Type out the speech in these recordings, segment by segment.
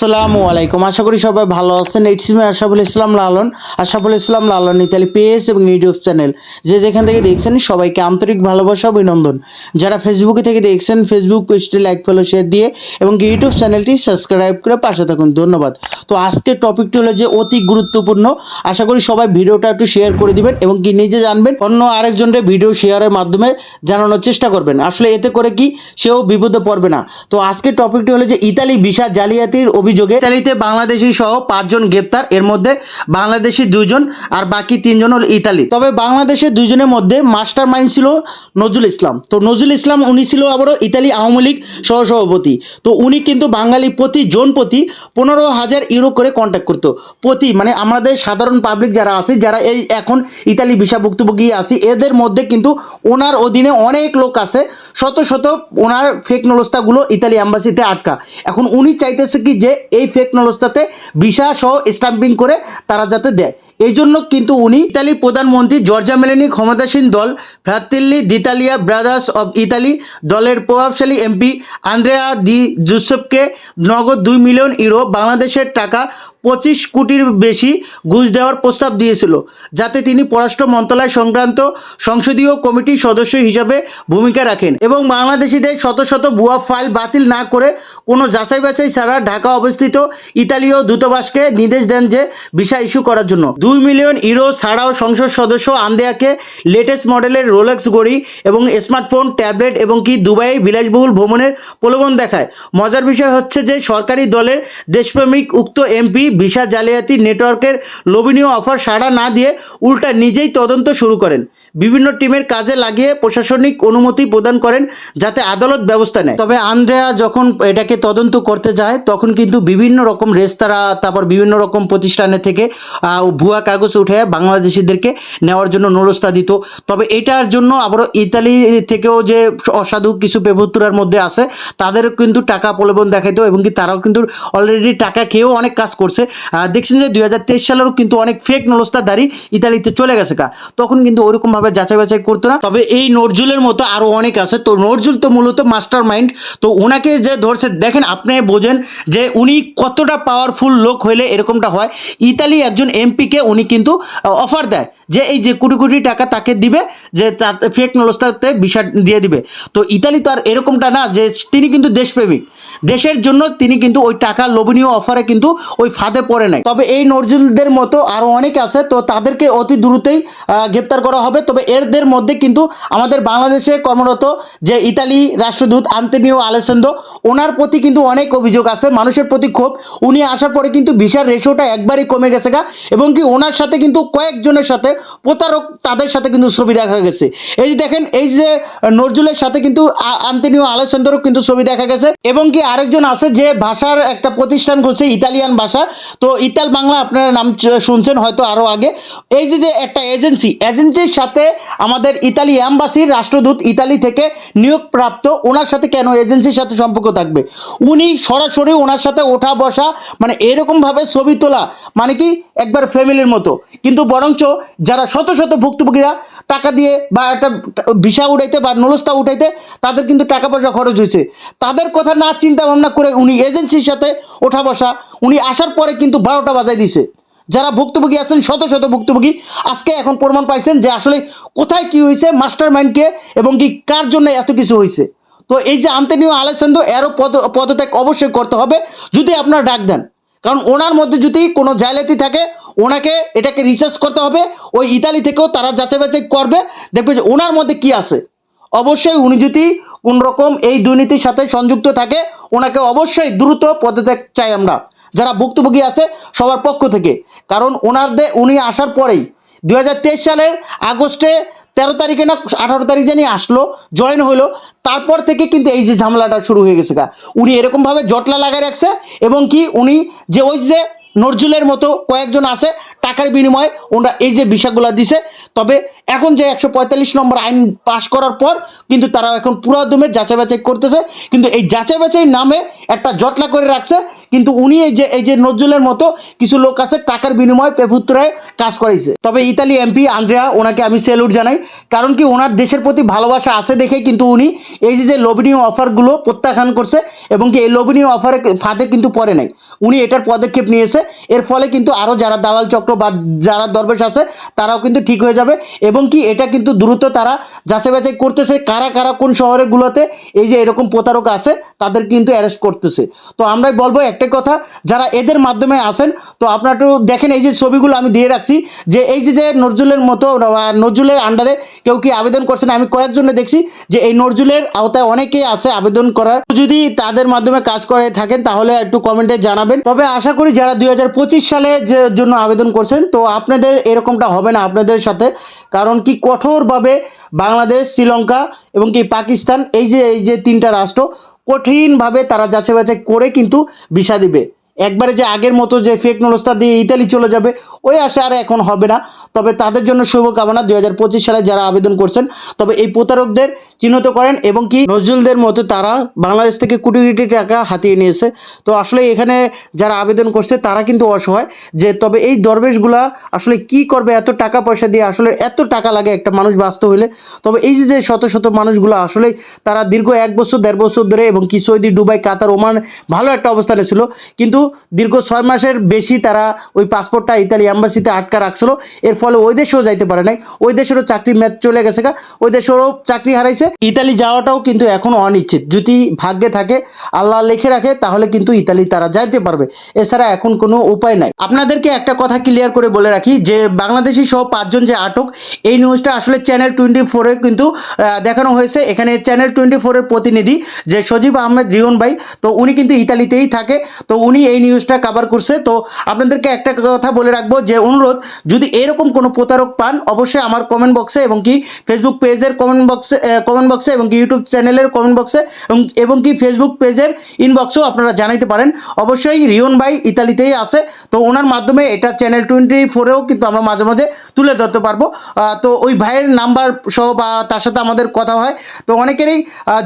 আসসালামু আলাইকুম। আশা করি সবাই ভালো আছেন। It's me Ashaful Islam Lalon. Ashaful Islam Lalon Italy page এবং ইউটিউব চ্যানেল। যে যেখান থেকে দেখছেন সবাইকে আন্তরিক ভালোবাসা, অভিনন্দন। যারা ফেসবুকে থেকে দেখছেন ফেসবুক পেজটি লাইক ফলো শেয়ার দিয়ে এবং ইউটিউব চ্যানেলটি সাবস্ক্রাইব করে পাশে থাকুন। ধন্যবাদ। তো আজকের টপিকটি হলো যে অতি গুরুত্বপূর্ণ। আশা করি সবাই ভিডিওটা একটু শেয়ার করে দিবেন এবং কি নিজে জানবেন, অন্য আরেকজনের ভিডিও শেয়ারের মাধ্যমে জানানোর চেষ্টা করবেন। আসলে এতে করে কি সেও বিপদে পড়বে না। তো আজকের টপিকটি হলো যে ইতালি ভিসা জালিয়াতির অভিযোগে ইতালিতে বাংলাদেশি সহ পাঁচজন গ্রেপ্তার। এর মধ্যে বাংলাদেশি দুইজন আর বাকি তিনজন হল ইতালি। তবে বাংলাদেশের দুইজনের মধ্যে মাস্টার মাইন্ড ছিল নজরুল ইসলাম। তো নজরুল ইসলাম, উনি ছিল আবারও ইতালি আওয়ামী লীগ সহসভাপতি। তো উনি কিন্তু বাঙালি প্রতি, জন প্রতি পনেরো হাজার ইউরো করে কন্ট্যাক্ট করতো। প্রতি মানে আমাদের সাধারণ পাবলিক যারা আছে, যারা এই এখন ইতালি ভিসা ভুক্তভোগী আছি, এদের মধ্যে কিন্তু ওনার অধীনে অনেক লোক আছে। শত শত ওনার ফেক নলস্তাগুলো ইতালি অ্যাম্বাসিতে আটকা। এখন উনি চাইতেছে কি যে এই ফেক নলস্তাতে ভিসা সহ স্টাম্পিং করে তারা যাতে দেয়। এই জন্য কিন্তু উনি ইতালি প্রধানমন্ত্রী জর্জা মেলেনি ক্ষমতাসীন দল Fratelli d'Italia Brothers of Italy দলের প্রভাবশালী এমপি আন্দ্রেয়া দি জুসেফকে নগদ দুই মিলিয়ন ইউরো বাংলাদেশের টাকা পঁচিশ কোটির বেশি ঘুষ দেওয়ার প্রস্তাব দিয়েছিল, যাতে তিনি পররাষ্ট্র মন্ত্রণালয় সংক্রান্ত সংসদীয় কমিটির সদস্য হিসাবে ভূমিকা রাখেন এবং বাংলাদেশিদের শত শত ভুয়া ফাইল বাতিল না করে কোনো যাচাই বাছাই ছাড়া ঢাকা অবস্থিত ইতালীয় দূতাবাসকে নির্দেশ দেন যে ভিসা ইস্যু করার জন্য। দুই মিলিয়ন ইউরো ছাড়াও সংসদ সদস্য আন্দেয়াকে লেটেস্ট মডেলের রোলেক্স ঘড়ি এবং স্মার্টফোন, ট্যাবলেট এবং কি দুবাই বিলাসবহুল ভ্রমণের প্রলোভন দেখায়। মজার বিষয় হচ্ছে যে সরকারি দলের দেশপ্রেমিক উক্ত এমপি ভিসা জালিয়াতি নেটওয়ার্কের লোভনীয় অফার সাড়া না দিয়ে উল্টা নিজেই তদন্ত শুরু করেন। বিভিন্ন টিমের কাজে লাগিয়ে প্রশাসনিক অনুমতি প্রদান করেন যাতে আদালত ব্যবস্থা নেয়। তবে আন্দ্রেয়া যখন এটাকে তদন্ত করতে যায়, তখন কিন্তু বিভিন্ন রকম রেস্তোরাঁ, তারপর বিভিন্ন রকম প্রতিষ্ঠানের থেকে ভুয়া কাগজ উঠে বাংলাদেশিদেরকে নেওয়ার জন্য নরস্তা দিত। তবে এটার জন্য আবারও ইতালি থেকেও যে অসাধু কিছু পেভুত্তরার মধ্যে আছে তাদের কিন্তু টাকা প্রলোভন দেখাইতো এবং কি তারাও কিন্তু অলরেডি টাকা খেয়েও অনেক কাজ করছে। দেখছেন যে দুই হাজার তেইশ সালেরও কিন্তু অনেক ফেক নলস্তাধারী ইতালিতে চলে গেছে কা তখন কিন্তু ওইরকমভাবে যাচাই বাছাই করতো না। তবে এই নজরুলের মতো আরও অনেক আছে। তো নজরুল তো মূলত মাস্টার মাইন্ড তো ওনাকে যে ধরছে, দেখেন, আপনি বোঝেন যে উনি কতটা পাওয়ারফুল লোক হইলে এরকমটা হয়। ইতালি একজন এমপিকে উনি কিন্তু অফার দেয় যে এই যে কোটি কোটি টাকা তাকে দিবে, যে তার ফেক নলস্তাতে বিষয় দিয়ে দিবে। তো ইতালি তো আর এরকমটা না যে তিনি কিন্তু দেশপ্রেমিক। দেশের জন্য তিনি কিন্তু ওই টাকা লোভনীয় অফারে কিন্তু ওই ফাঁদে পড়ে নাই। তবে এই নজরুলদের মতো আরও অনেক আছে। তো তাদেরকে অতি দ্রুতই গ্রেপ্তার করা হবে। তবে এরদের মধ্যে কিন্তু আমাদের বাংলাদেশে কর্মরত যে ইতালি রাষ্ট্রদূত আন্তনিও আলেসেন্দো ওনার প্রতি কিন্তু অনেক অভিযোগ আছে, মানুষের প্রতি ক্ষোভ। উনি আসার পরে কিন্তু ভিসার রেশোটা একবারই কমে গেছে গা, এবং কি ওনার সাথে কিন্তু কয়েকজনের সাথে প্রতারক তাদের সাথে কিন্তু ছবি দেখা গেছে। এই যে দেখেন, এই যে নজরুলের সাথে কিন্তু আ- আন্তনিও আলেসেন্দোরও কিন্তু ছবি দেখা গেছে, এবং কি আরেকজন আছে যে ভাষার একটা প্রতিষ্ঠান খুলছে, ইতালিয়ান ভাষা। তো ইতাল বাংলা আপনারা নাম শুনছেন হয়তো আরও আগে। এই যে যে একটা এজেন্সি, এজেন্সির সাথে আমাদের ইতালি অ্যাম্বাসির রাষ্ট্রদূত ইতালি থেকে নিয়োগপ্রাপ্ত। ওনার সাথে কেন এজেন্সির সাথে সম্পর্ক থাকবে? উনি সরাসরি ওনার সাথে ওঠা বসা মানে এরকমভাবে ছবি তোলা মানে কি একবার ফ্যামিলির মতো। কিন্তু বরঞ্চ যারা শত শত ভুক্তভোগীরা টাকা দিয়ে বা একটা ভিসা উঠাইতে বা নলস্তা উঠাইতে, তাদের কিন্তু টাকা পয়সা খরচ হয়েছে তাদের কথা না চিন্তা ভাবনা করে উনি এজেন্সির সাথে ওঠা বসা, উনি আসার পরে কিন্তু বারোটা বাজাই দিছে। যারা ভুক্তভোগী আছেন, শত শত ভুক্তভোগী আজকে এখন প্রমাণ পাইছেন যে আসলে কোথায় কি হয়েছে মাস্টার মাইন্ডকে এবং কি কার জন্য এত কিছু হয়েছে তো এই যে আন্তনীয় আলেসেন্দো, এরও পদ, পদত্যাগ অবশ্যই করতে হবে, যদি আপনারা ডাক দেন। কারণ ওনার মধ্যে যদি কোনো জায়লাতি থাকে, ওনাকে এটাকে রিসার্চ করতে হবে, ওই ইতালি থেকেও তারা যাচাই বাছাই করবে, দেখবে যে ওনার মধ্যে কি আছে। অবশ্যই উনি যদি কোন রকম এই দুর্নীতির সাথে সংযুক্ত থাকে, ওনাকে অবশ্যই দ্রুত পদত্যাগ চাই আমরা। যারা ভুক্তভোগী আছে সবার পক্ষ থেকে। কারণ ওনার দে উনি আসার পরেই দুই হাজার তেইশ সালের আগস্টে তেরো তারিখে না আঠারো তারিখ জানি আসলো জয়েন হলো, তারপর থেকে কিন্তু এই যে ঝামেলাটা শুরু হয়ে গেছে গা। উনি এরকমভাবে জটলা লাগায় রাখছে এবং কি উনি যে ওই যে নজরুলের মতো কয়েকজন আছে টাকার বিনিময়ে ওনারা এই যে বিষয়গুলো দিছে, তবে এখন যে একশো পঁয়তাল্লিশ নম্বর আইন পাশ করার পর কিন্তু তারা এখন পুরো দমে যাচাই বাছাই করতেছে, কিন্তু এই যাচাই বাছাই নামে একটা জটলা করে রাখছে, কিন্তু উনি এই যে এই যে নজরুলের মতো কিছু লোক আছে টাকার বিনিময়ে পেপুত্রায় কাজ করাইছে। তবে ইতালি এমপি আন্দ্রেয়া, ওনাকে আমি সেলুট জানাই, কারণ কি ওনার দেশের প্রতি ভালোবাসা আছে দেখে কিন্তু উনি এই যে যে লোভনীয় অফারগুলো প্রত্যাখ্যান করছে এবং কি এই লোভনীয় অফারে ফাঁদে কিন্তু পড়ে নাই। উনি এটার পদক্ষেপ নিয়েছে, এর ফলে কিন্তু আরও যারা দালাল চক্র বা যারা দরবেশ আছে, তারাও কিন্তু ঠিক হয়ে যাবে। এবং কি, এটা কিন্তু দ্রুত তারা যাচাই বাছাই করতেছে, কারা কারা কোন শহরেগুলোতে এই যে এরকম প্রতারক আছে, তাদের কিন্তু অ্যারেস্ট করতেছে। তো আমরাই বলব একটাই কথা, যারা এদের মাধ্যমে আসেন তো আপনারা একটু দেখেন এই যে ছবিগুলো আমি দিয়ে রাখছি, যে এই যে যে নজরুলের মতো নজরুলের আন্ডারে কেউ কি আবেদন করছেন আমি কয়েকজনে দেখছি, যে এই নজরুলের আওতায় অনেকেই আছে আবেদন করার। যদি তাদের মাধ্যমে কাজ করে থাকেন, তাহলে একটু কমেন্টে জানাবেন। তবে আশা করি যারা দুই হাজার পঁচিশ সালে যে জন্য আবেদন করছেন তো আপনাদের এরকমটা হবে না আপনাদের সাথে। কারণ কি কঠোরভাবে বাংলাদেশ, শ্রীলঙ্কা এবং কি পাকিস্তান, এই যে এই যে তিনটা রাষ্ট্র, কঠিনভাবে তারা যাচাই বাছাই করে কিন্তু ভিসা দিবে। একবারে যে আগের মতো যে ফেক নলস্তা দিয়ে ইতালি চলে যাবে, ওই আশা আর এখন হবে না। তবে তাদের জন্য শুভকামনা দুই হাজার পঁচিশ সালে যারা আবেদন করছেন, তবে এই প্রতারকদের চিহ্নিত করেন এবং কি নজরুলদের মতো তারা বাংলাদেশ থেকে কোটি কোটি টাকা হাতিয়ে নিয়েছে। তো আসলে এখানে যারা আবেদন করছে, তারা কিন্তু অসহায়। যে তবে এই দরবেশগুলা আসলে কি করবে, এত টাকা পয়সা দিয়ে আসলে এত টাকা লাগে একটা মানুষ বাঁচতে হইলে? তবে এই যে শত শত মানুষগুলো আসলে তারা দীর্ঘ এক বছর, দেড় বছর ধরে এবং কি সৌদি, দুবাই, কাতার, ওমান ভালো একটা অবস্থানে ছিল। কিন্তু দীর্ঘ ছয় মাসের বেশি তারা ওই পাসপোর্টটা ইতালি অ্যাম্বাসিতে আটকা রাখছিল। এর ফলে ওই দেশেও যাইতে পারে নাই। ওই দেশেরও চাকরি ম্যাচ চলে গেছে গা। ওই দেশেরও চাকরি হারাইছে। ইতালি যাওয়াটাও কিন্তু এখন অনিশ্চিত। যদি ভাগ্যে থাকে, আল্লাহ লিখে রাখে, তাহলে কিন্তু ইতালি তারা যাইতে পারবে। এছাড়া এখন কোনো উপায় নাই। আপনাদেরকে একটা কথা ক্লিয়ার করে বলে রাখি, যে বাংলাদেশি সহ পাঁচজন যে আটক, এই নিউজটা আসলে চ্যানেল টোয়েন্টি ফোরে কিন্তু দেখানো হয়েছে। এখানে চ্যানেল টোয়েন্টি ফোরের প্রতিনিধি যে সজীব আহমেদ রিয়ন ভাই, তো উনি কিন্তু ইতালিতেই থাকে। তো উনি এই নিউজটা কভার করছে, তো আপনাদেরকে একটা কথা বলে রাখব যে, অনুরোধ, যদি এরকম কোনো প্রতারক পান, অবশ্যই আমার কমেন্ট বক্সে এবং কি ফেসবুক পেজের কমেন্ট বক্সে কমেন্ট বক্সে এবং কি ইউটিউব চ্যানেলের কমেন্ট বক্সে এবং কি ফেসবুক পেজের ইনবক্সেও আপনারা জানাইতে পারেন। অবশ্যই রিয়ন ভাই ইতালিতেই আছে, তো ওনার মাধ্যমে এটা চ্যানেল টোয়েন্টি ফোরেও কিন্তু আমরা মাঝে মাঝে তুলে ধরতে পারব। তো ওই ভাইয়ের নাম্বার সহ বা তার সাথে আমাদের কথা হয়। তো অনেকেরই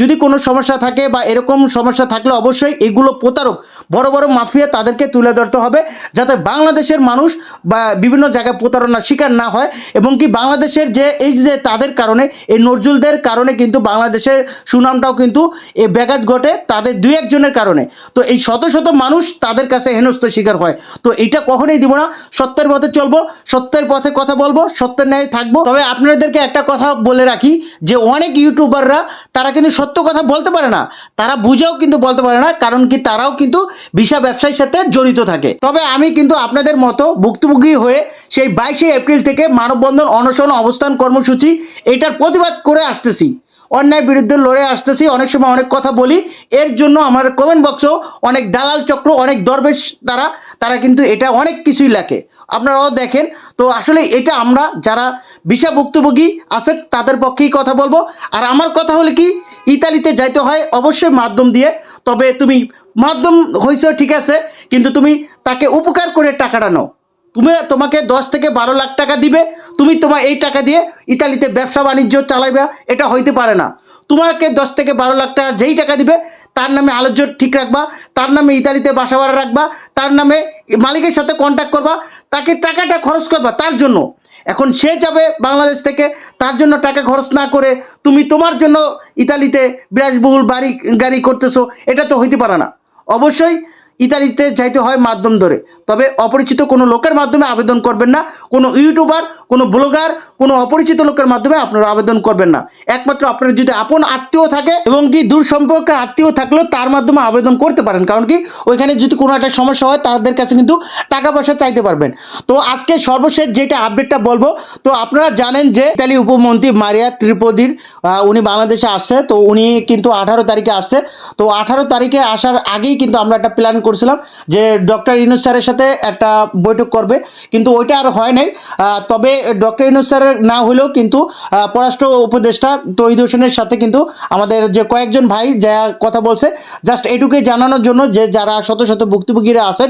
যদি কোনো সমস্যা থাকে বা এরকম সমস্যা থাকলে অবশ্যই এগুলো প্রতারক, বড় বড় মাফিয়া তাদেরকে তুলে ধরতে হবে যাতে বাংলাদেশের মানুষ বা বিভিন্ন জায়গায় প্রতারণার শিকার না হয় এবং কি বাংলাদেশের যে এই যে তাদের কারণে, এই নজরুলদের কারণে কিন্তু বাংলাদেশের সুনামটাও কিন্তু এ ব্যাঘাত ঘটে তাদের দুই একজনের কারণে। তো এই শত শত মানুষ তাদের কাছে হেনস্থ শিকার হয়। তো এটা কখনোই দিব না। সত্যের পথে চলবো, সত্যের পথে কথা বলব, সত্যের ন্যায় থাকব। তবে আপনাদেরকে একটা কথা বলে রাখি যে অনেক ইউটিউবাররা, তারা কিন্তু সত্য কথা বলতে পারে না। তারা বুঝেও কিন্তু বলতে পারে না, কারণ কি তারাও কিন্তু ভিসা ব্যবসায়ীর সাথে জড়িত থাকে। তবে আমি কিন্তু আপনাদের মতো ভুক্তভোগী হয়ে সেই বাইশে এপ্রিল থেকে মানববন্ধন অনশন অবস্থান কর্মসূচি এটার প্রতিবাদ করে আসতেছি। অন্যায় বিরুদ্ধে লড়ে আসতেছি, অনেক সময় অনেক কথা বলি। এর জন্য আমার কমেন্ট বক্সেও অনেক দালাল চক্র, অনেক দরবেশ তারা তারা কিন্তু এটা অনেক কিছুই লেখে। আপনারাও দেখেন, তো আসলে এটা আমরা যারা ভিসা ভুক্তভোগী আছেন, তাদের পক্ষেই কথা বলব। আর আমার কথা হলে কি, ইতালিতে যাইতে হয় অবশ্যই মাধ্যম দিয়ে, তবে তুমি মাধ্যম হয়েছ ঠিক আছে, কিন্তু তুমি তাকে উপকার করে টাকাটা নাও। তুমি তোমাকে দশ থেকে বারো লাখ টাকা দিবে, তুমি তোমার এই টাকা দিয়ে ইতালিতে ব্যবসা বাণিজ্য চালাইবা, এটা হইতে পারে না। তোমাকে দশ থেকে বারো লাখ টাকা যেই টাকা দিবে, তার নামে আলোচ্য ঠিক রাখবা, তার নামে ইতালিতে বাসা ভাড়া রাখবা, তার নামে মালিকের সাথে কন্ট্যাক্ট করবা, তাকে টাকাটা খরচ করবা তার জন্য। এখন সে যাবে বাংলাদেশ থেকে, তার জন্য টাকা খরচ না করে তুমি তোমার জন্য ইতালিতে বিলাসবহুল বাড়ি গাড়ি করতেছো, এটা তো হইতে পারে না। অবশ্যই ইতালিতে যাইতে হয় মাধ্যম ধরে। তবে অপরিচিত কোনো লোকের মাধ্যমে আবেদন করবেন না, কোনো ইউটিউবার, কোনো ব্লগার, কোনো অপরিচিত লোকের মাধ্যমে আপনারা আবেদন করবেন না। একমাত্র আপনার যদি আপন আত্মীয় থাকে এবং কি দূর সম্পর্কে আত্মীয় থাকলেও তার মাধ্যমে আবেদন করতে পারেন। কারণ কি ওইখানে যদি কোনো একটা সমস্যা হয়, তাদের কাছে কিন্তু টাকা পয়সা চাইতে পারবেন। তো আজকে সর্বশেষ যেটা আপডেটটা বলব, তো আপনারা জানেন যে ইতালি উপমন্ত্রী মারিয়া ত্রিপদীর উনি বাংলাদেশে আসছে। তো উনি কিন্তু আঠারো তারিখে আসছে। তো আঠারো তারিখে আসার আগেই কিন্তু আমরা একটা প্ল্যান করছিলাম যে ডক্টর ইউনুস স্যারের সাথে একটা বৈঠক করবে, কিন্তু ওইটা আর হয় নাই। তবে ডক্টর ইউনুস স্যারের না হলেও কিন্তু পররাষ্ট্র উপদেষ্টা তহিদ হোসেনের সাথে কিন্তু আমাদের যে কয়েকজন ভাই যা কথা বলছে জাস্ট এটুকুই জানানোর জন্য যে যারা শত শত ভুক্তভোগীরা আছেন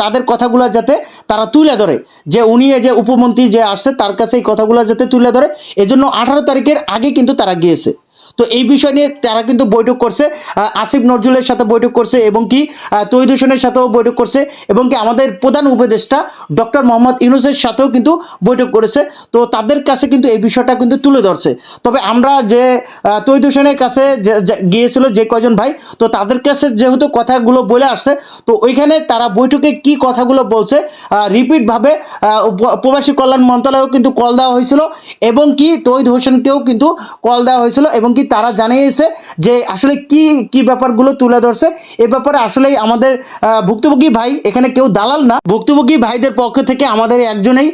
তাদের কথাগুলো যাতে তারা তুলে ধরে। যে উনি যে উপমন্ত্রী যে আসছে, তার কাছে এই কথাগুলো যাতে তুলে ধরে। এজন্য আঠারো তারিখের আগে কিন্তু তারা গিয়েছে। তো এই বিষয় নিয়ে তারা কিন্তু বৈঠক করছে আসিফ নজরুলের সাথে বৈঠক করছে এবং কি তৈদ হোসেনের সাথেও বৈঠক করছে এবং কি আমাদের প্রধান উপদেষ্টা ডক্টর মোহাম্মদ ইউনুসের সাথেও কিন্তু বৈঠক করেছে। তো তাদের কাছে কিন্তু এই বিষয়টা কিন্তু তুলে ধরছে। তবে আমরা যে তৈদ হোসেনের কাছে গিয়েছিল যে কয়জন ভাই, তো তাদের কাছে যেহেতু কথাগুলো বলে আসছে, তো ওইখানে তারা বৈঠকে কি কথাগুলো বলছে রিপিটভাবে প্রবাসী কল্যাণ মন্ত্রণালয়েও কিন্তু কল দেওয়া হয়েছিল এবং কি তৈদ হোসেনকেও কিন্তু কল দেওয়া হয়েছিল এবং কি তারা জানিয়েছে যে আসলে কি কি ব্যাপারগুলো তুলে ধরছে। এ ব্যাপারে আসলেই আমাদের ভুক্তভোগী ভাই, এখানে কেউ দালাল না। ভুক্তভোগী ভাইদের পক্ষ থেকে আমাদের একজনেই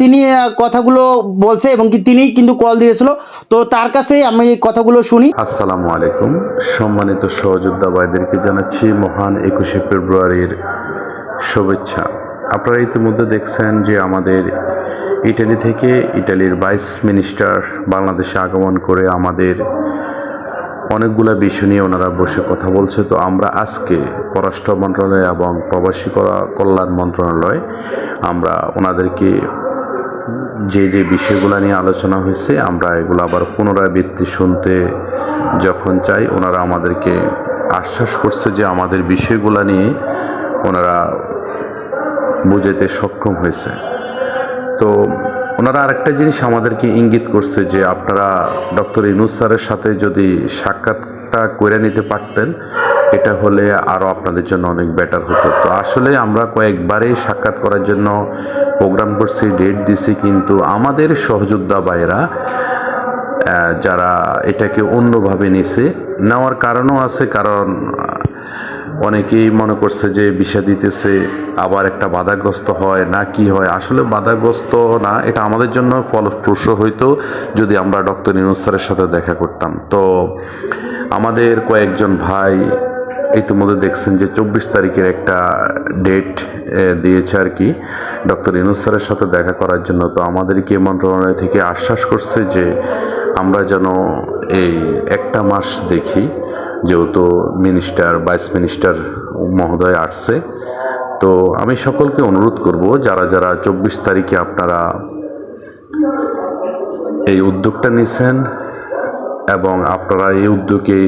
তিনি কথাগুলো বলছে এবং কি তিনিই কিন্তু কল দিয়েছিল। তো তার কাছেই আমি কথাগুলো শুনি। আসসালামু আলাইকুম। সম্মানিত সহযোদ্ধা ভাইদেরকে জানাচ্ছি মহান একুশে ফেব্রুয়ারির শুভেচ্ছা। আপনারা ইতিমধ্যে দেখছেন যে আমাদের ইটালি থেকে ইটালির ভাইস মিনিস্টার বাংলাদেশে আগমন করে আমাদের অনেকগুলা বিষয় নিয়ে ওনারা বসে কথা বলছে। তো আমরা আজকে পররাষ্ট্র মন্ত্রণালয় এবং প্রবাসী কল্যাণ মন্ত্রণালয়, আমরা ওনাদেরকে যে যে বিষয়গুলো নিয়ে আলোচনা হয়েছে, আমরা এগুলো আবার পুনরাবৃত্তি শুনতে যখন চাই, ওনারা আমাদেরকে আশ্বাস করছে যে আমাদের বিষয়গুলো নিয়ে ওনারা বুঝাতে সক্ষম হয়েছে। তো ওনারা আরেকটা জিনিস আমাদেরকে ইঙ্গিত করছে যে আপনারা ডক্টর ইনুস স্যারের সাথে যদি সাক্ষাৎটা করে নিতে পারতেন, এটা হলে আরও আপনাদের জন্য অনেক বেটার হতো। তো আসলে আমরা কয়েকবারেই সাক্ষাৎ করার জন্য প্রোগ্রাম করছি, ডেট দিছি, কিন্তু আমাদের সহযোদ্ধা ভাইয়েরা যারা এটাকে অন্যভাবে নিছে, নেওয়ার কারণও আছে, কারণ অনেকেই মনে করছে যে বিষা দিতেছে, আবার একটা বাধাগ্রস্ত হয়, না কি হয়? আসলে বাধাগ্রস্ত না, এটা আমাদের জন্য ফলপ্রসূ হইতো যদি আমরা ডক্টর ইনুস স্যারের সাথে দেখা করতাম। তো আমাদের কয়েকজন ভাই ইতিমধ্যে দেখছেন যে চব্বিশ তারিখের একটা ডেট দিয়েছে আর কি ডক্টর ইনুস সাথে দেখা করার জন্য। তো আমাদেরকে মন্ত্রণালয় থেকে আশ্বাস করছে যে আমরা যেন এই একটা মাস দেখি। যেহেতু মিনিস্টার ভাইস মিনিস্টার মহোদয় আসছে, তো আমি সকলকে অনুরোধ করব, যারা যারা চব্বিশ তারিখে আপনারা এই উদ্যোগটা নিছেন এবং আপনারা এই উদ্যোগে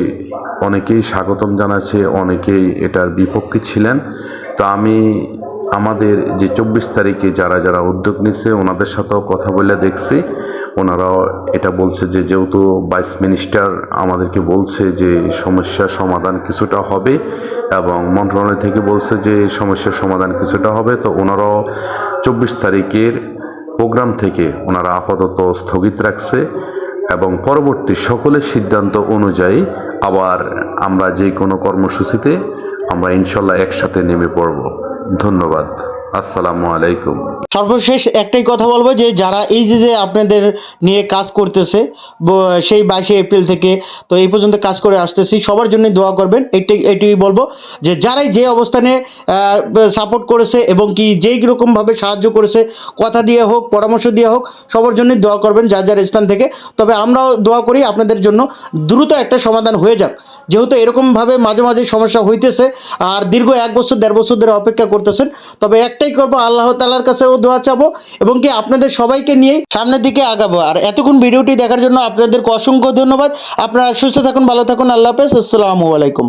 অনেকেই স্বাগতম জানাচ্ছে, অনেকেই এটার বিপক্ষে ছিলেন, তো আমি আমাদের যে চব্বিশ তারিখে যারা যারা উদ্যোগ নিছে, ওনাদের সাথেও কথা বলে দেখছি। ওনারাও এটা বলছে যে, যেহেতু ভাইস মিনিস্টার আমাদেরকে বলছে যে, সমস্যার সমাধান কিছুটা হবে এবং মন্ত্রণালয় থেকে বলছে যে, সমস্যার সমাধান কিছুটা হবে তো ওনারাও চব্বিশ তারিখের প্রোগ্রাম থেকে ওনারা আপাতত স্থগিত রাখছে এবং পরবর্তী সকলের সিদ্ধান্ত অনুযায়ী আবার আমরা যে কোনো কর্মসূচিতে আমরা ইনশাল্লাহ একসাথে নেমে পড়ব। ধন্যবাদ। আসসালামু আলাইকুম। সর্বশেষ একটাই কথা বলব যে, যারা এই যে যে আপনাদের নিয়ে কাজ করতেছে সেই বাইশে এপ্রিল থেকে, তো এই পর্যন্ত কাজ করে আসতেছি, সবার জন্য দোয়া করবেন। এটাই এটাই বলব যে, যারাই যে অবস্থানে সাপোর্ট করেছে এবং কি যেই রকমভাবে সাহায্য করেছে, কথা দিয়ে হোক, পরামর্শ দিয়ে হোক, সবার জন্যই দোয়া করবেন যার যার স্থান থেকে। তবে আমরাও দোয়া করি আপনাদের জন্য দ্রুত একটা সমাধান হয়ে যাক। যেহেতু এরকমভাবে মাঝে মাঝে সমস্যা হইতেছে, আর দীর্ঘ এক বছর, দেড় বছর ধরে অপেক্ষা করতেছেন, তবে একটাই করব, আল্লাহ তালার কাছেও দোয়া চাবো এবং কি আপনাদের সবাইকে নিয়ে সামনের দিকে আগাবো। আর এতক্ষণ ভিডিওটি দেখার জন্য আপনাদেরকে অসংখ্য ধন্যবাদ। আপনারা সুস্থ থাকুন, ভালো থাকুন, আল্লাহ হাফেজ। আসসালামু আলাইকুম।